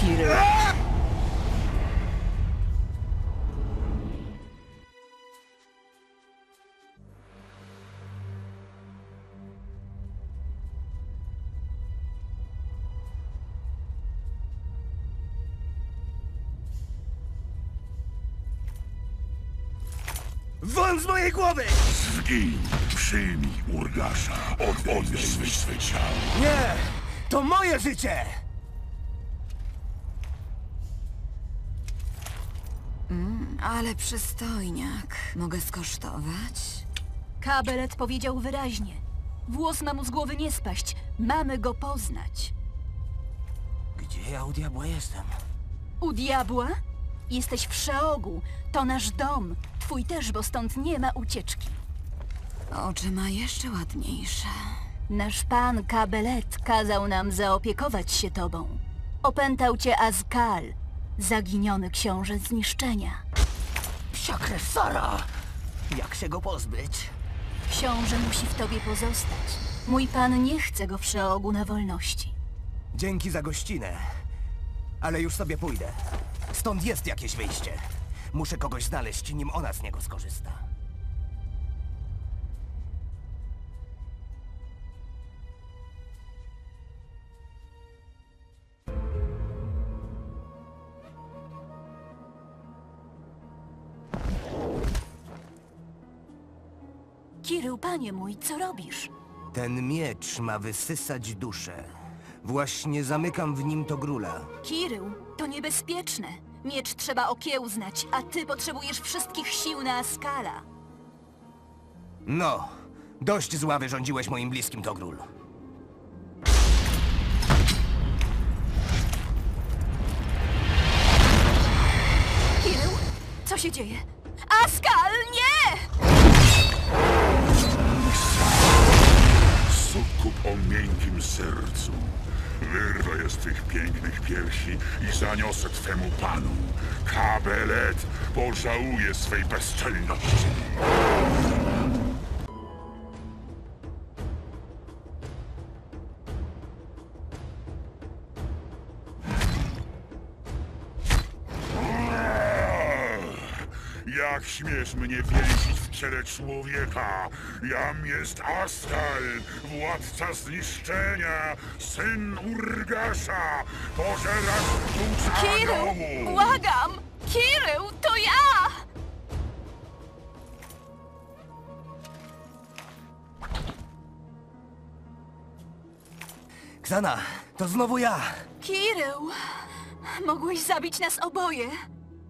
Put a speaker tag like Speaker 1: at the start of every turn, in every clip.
Speaker 1: Kiry.
Speaker 2: Won z mojej głowy!
Speaker 3: Zgin, przyjmij Urgasza, swe, swe ciało.
Speaker 2: Nie! To moje życie!
Speaker 1: Ale przystojniak. Mogę skosztować?
Speaker 4: Kabelet powiedział wyraźnie. Włos ma mu z głowy nie spaść. Mamy go poznać.
Speaker 2: Gdzie ja u diabła jestem?
Speaker 4: U diabła? Jesteś w Szaogu. To nasz dom. Twój też, bo stąd nie ma ucieczki.
Speaker 1: Oczy ma jeszcze ładniejsze.
Speaker 4: Nasz pan Kabelet kazał nam zaopiekować się tobą. Opętał cię Azkal, zaginiony książę zniszczenia.
Speaker 2: Psia krew Sara! Jak się go pozbyć?
Speaker 4: Książę musi w tobie pozostać. Mój pan nie chce go w Szaogu na wolności.
Speaker 2: Dzięki za gościnę. Ale już sobie pójdę. Stąd jest jakieś wyjście. Muszę kogoś znaleźć, nim ona z niego skorzysta.
Speaker 4: Kirył, panie mój, co robisz?
Speaker 2: Ten miecz ma wysysać duszę. Właśnie zamykam w nim to grula.
Speaker 4: Kirył, to niebezpieczne. Miecz trzeba okiełznać, a ty potrzebujesz wszystkich sił na Askala.
Speaker 2: No, dość zła wyrządziłeś moim bliskim to grul.
Speaker 4: Kirył, co się dzieje? Askal, nie!
Speaker 3: Sukub o miękkim sercu. Wyrwę je z tych pięknych piersi i zaniosę twemu panu. Kabelet pożałuje swej bezczelności. Jak śmiesz mnie więzić w ciele człowieka? Jam jest Astal, władca zniszczenia, syn Urgasza, pożerasz dusz
Speaker 4: Kirył, błagam! Kirył, to ja!
Speaker 2: Ksana, to znowu ja!
Speaker 4: Kirył, mogłeś zabić nas oboje.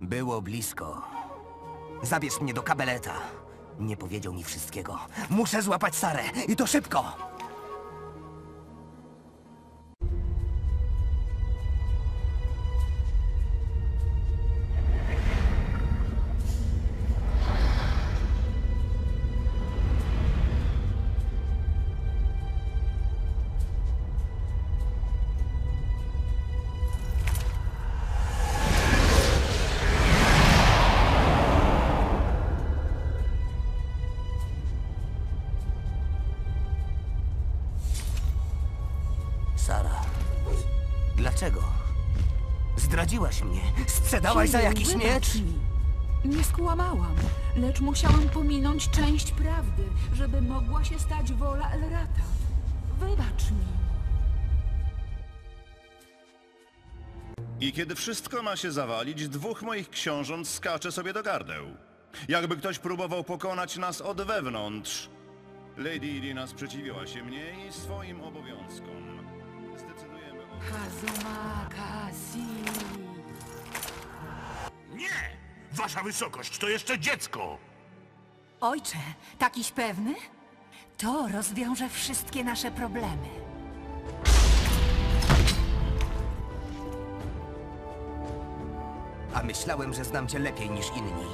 Speaker 2: Było blisko. Zabierz mnie do kabeleta. Nie powiedział mi wszystkiego. Muszę złapać Sarę i to szybko! Sara, dlaczego? Zdradziłaś mnie? Sprzedałaś za jakiś
Speaker 5: wybacz
Speaker 2: miecz?
Speaker 5: Mi. Nie skłamałam, lecz musiałam pominąć część prawdy, żeby mogła się stać wola Elrata. Wybacz mi.
Speaker 6: I kiedy wszystko ma się zawalić, dwóch moich książąt skacze sobie do gardeł. Jakby ktoś próbował pokonać nas od wewnątrz. Lady Irina sprzeciwiła się mnie i swoim obowiązkom.
Speaker 5: Kazuma Kasi.
Speaker 3: Nie! Wasza wysokość, to jeszcze dziecko!
Speaker 7: Ojcze, takiś pewny? To rozwiąże wszystkie nasze problemy.
Speaker 2: A myślałem, że znam cię lepiej niż inni.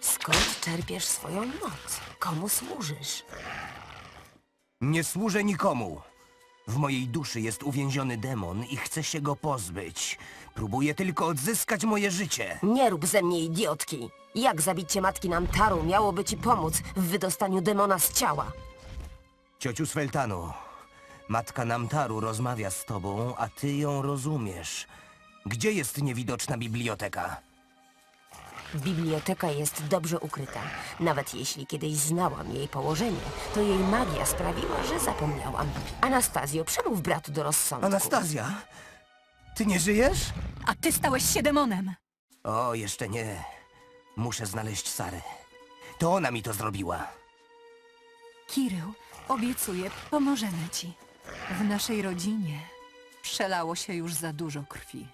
Speaker 8: Skąd czerpiesz swoją moc? Komu służysz?
Speaker 2: Nie służę nikomu. W mojej duszy jest uwięziony demon i chcę się go pozbyć. Próbuję tylko odzyskać moje życie.
Speaker 8: Nie rób ze mnie idiotki. Jak zabicie matki Namtaru miałoby ci pomóc w wydostaniu demona z ciała?
Speaker 2: Ciociu Sveltanu, matka Namtaru rozmawia z tobą, a ty ją rozumiesz. Gdzie jest niewidoczna biblioteka?
Speaker 8: Biblioteka jest dobrze ukryta. Nawet jeśli kiedyś znałam jej położenie, to jej magia sprawiła, że zapomniałam. Anastazjo, przemów bratu do rozsądku.
Speaker 2: Anastazja? Ty nie żyjesz?
Speaker 7: A ty stałeś się demonem.
Speaker 2: O, jeszcze nie. Muszę znaleźć Sarę. To ona mi to zrobiła.
Speaker 7: Kirył, obiecuję, pomożemy ci. W naszej rodzinie przelało się już za dużo krwi.